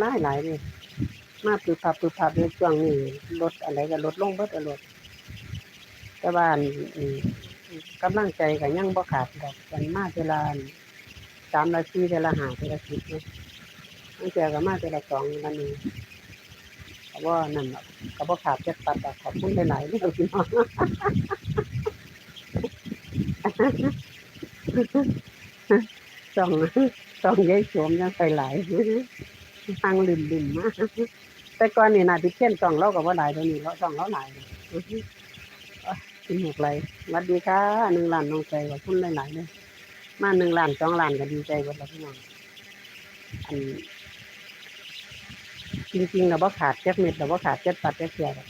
หลายหลายเลยมาปืบพับปืบพับในช่วงนี้ลดอะไรก็ลดลงเบิดอะลดแต่ว่านกำลังใจก็ยังบ่ขาดดอกกันมาเวลาสามนาทีเวลาหาเวลาสิบเนี่ยตั้งแต่ก็มาเวลาสองวันนี้ก็บ่านั่นกก็บ่ขาดจักปัดดอกขอบคุณหลายๆที่เราพี่น้องสองสองยายโสมยังไปหลาย ทางลืมลืมมาแต่ก่อนนี่นาทิเช่นส่องเราก็บ่หลายตัวนี้เราส่องเราหลายอื้อหืออะกินหกไรสวัสดีค่ะหนึ่งล้านน้องใจขอบคุณหลายๆเลยมาหนึ่งล้านสองล้านก็ดีใจหมดแล้วพี่น้องอันจริงๆเราบ่ขาดแจ็คเม็ดเราบ่ขาดแจ็คปัดแจ็คเสียหรอก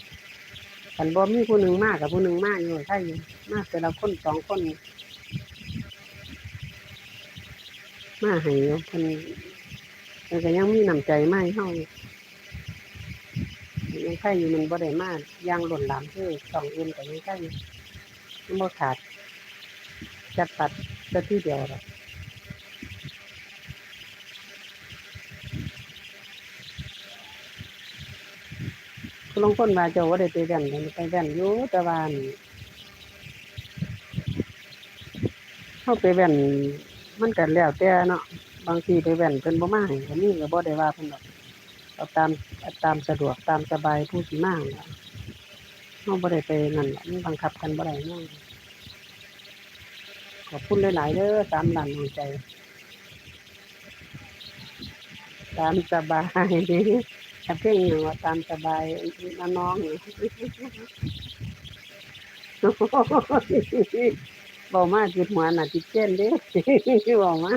คันบ่มีผู้หนึ่งมากกับผู้หนึ่งมากอยู่ใช่อยู่มากแต่ละคนสองคนมาให้อพิ่น เพิ่นก็ยังมีน้ำใจไมาให้เฮายังใครอยู่มันบ่ได้มาอย่างหล่นหลามคือสองอื่นก็ยังใครอยู่มันบ่ขาดจัดตัดแต่ที่เดียวหรอกคุณลงคนมาเจ้าว่าได้ไปแว่นไปแว่นอยู่แต่ว่าอั่นเข้าไปแว่นมันก็แล้วแต่เนาะ บางทีไปแว่นเพิ่นบ่มาให้ก็มีก็บ่ได้ว่าเพิ่นดอกเอาตามเอาตามสะดวกตามสบายผู้สิมาล่ะเฮาบ่ได้ไปนั่นหรอกมันบังคับกันบ่ได้เนาะขอบคุณหลายๆเด้อตามหลังหัวใจตามสบายถ้าเพลงหยังว่าตามสบายนะน้องบอกมาจิตหัวน่ะจิตเจนเด้บอกมา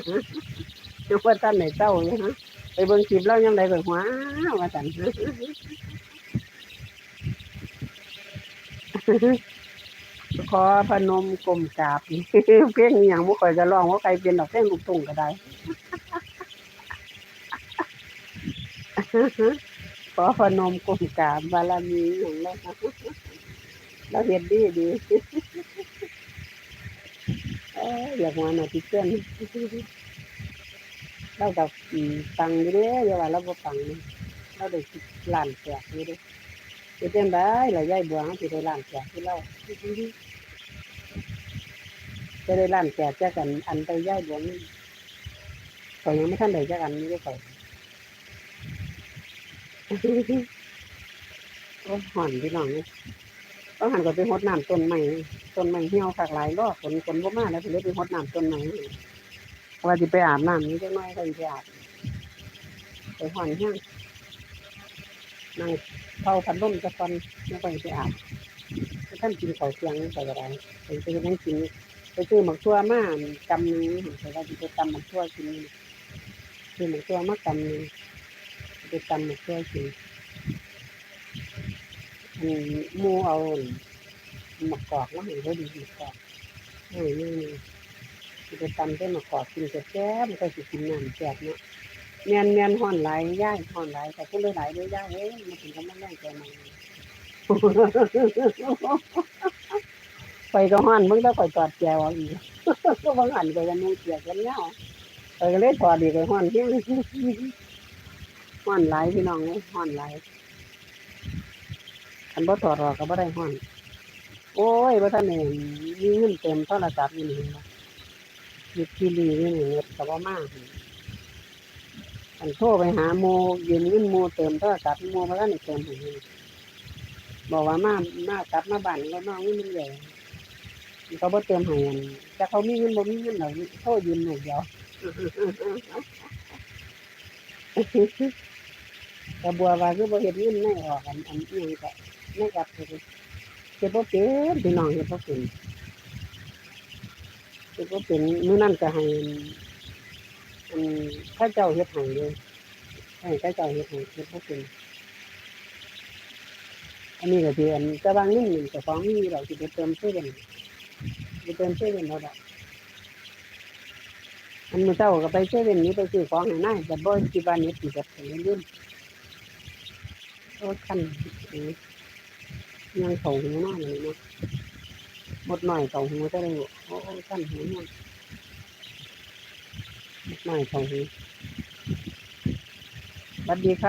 ยังว่าท่านไหนเต้าอยู่ฮะไปเบิ่งคลิปแล้วยังไดไปหัวว่าซั่นขอพนมกลมกราบเพลงอย่างบ่ค่อยจะร้องว่าใครเป็นดอกเพลงลูกทุ่งก็ได้ขอพนมกลมกราบบารมีของเราเราเฮ็ดดีดีอยอยากมาหน่อยที่เพื่อน เรากับอืมตังอยู่เด้อย่าว่าเราบ่ตังเราได้ล้านแจกอยู่เด้จะเป็นได้ล่ะยายบัวเราสิได้ล้านแจกที่เราจะได้ล้านแจกจากกันอันไปยายบัวนี่ข่อยยังไม่ทันได้จากอันนี้เด้อข่อยโอ้ห่อนพี่น้องเอ้ยต้องหันก็ไปรดน้ำต้นไม้ต้นไม้เหี่ยวคักหลายรอบฝนฝนบ่มาแล้วเพิ่นเลยไปรดน้ำต้นไม้ ว่าสิไปอาบน้ำนี้จักหน่อยก็สิไปอาบไปห่อนแห้งนั่งเฝ้าพัดลมจะฟันแล้วก็สิไปอาบท่านกินข้าวเที่ยงนี่ก็ได้ไปไปนั่งกินไปซื้อหมักทั่วมากำหนึงแต่ว่าสิไปตำหมักทั่วกินซื้อหมักทั่วมากำนึงไปตำหมักทั่วกินมหมูเอาหมะกกอกมาให้เขาดีหมะกกอกเอ้ยนี่ ไปตำได้มะกอกกินแซ่บๆมันก็สิกินน้ำแซ่บเนาะเมียนเมียนห่อนไหลย่ายห่อนไหลแต่พูดหลายๆเด้วยย่ายเอ้ยมาถึงก็มาแรงใจมันไปก็ห่อนมึงแล้วคอยตอดแจวเอาอีกก็บางอันก็ยังนุ่งเกียกันเงาไปก็เลยถอดดีก็ห่อนเพียงห่อนไหลพี่น้องเอ้ยห่อนไหลคันบ่ถอดออกก็บ่ได้ฮ้อน โอ้ยบ่ทันได้มีเงินเต็มโทรศัพท์อยู่นี่ เห็นบ่มีทีรีอยู่นี่เน็ตก็บ่มากอันโทรไปหาโมยืมเงินโมเติมโทรศัพท์โมบ่ทันได้เติมให้บอกว่ามามากลับมาบ้านแล้วน้องเงินมันใหญ่เขาบ่เติมให้อันแต่เขามีเงินบ่มีเงินหรอกโทรยืมหนูเดียวกระบัวว่าคือบ่เฮ็ดเงินไม่ออกอันอันอียังก็ไม่กลับไปเฮ็ดบ่เป็นพี่น้องเฮ็ดบ่เป็น เฮ็ดบ่เป็นมื้อนั้นก็ให้อันข้าเจ้าเฮ็ดให้เลยให้ข้าเจ้าเฮ็ดให้เฮ็ดบ่เป็นอันนี้ก็สิอันจะวางเงินนี่เจ้าของมีดอกสิไปเติมเซเว่นไปเติมเซเว่นเอาดอกอันมื้อเช้าก็ไปเซเว่นนี้ไปซื้อของให้นายแต่บ่คิดว่าเน็ตสิเบิดก็เลยลืมโอ้คันเอ้ยยังเขาหูมากเลยเนาะหมดหน่อยเขาหูจะได้ บ่โอ้โอ้คันหูมากหมดหน่องหูสวัสดีค่ะ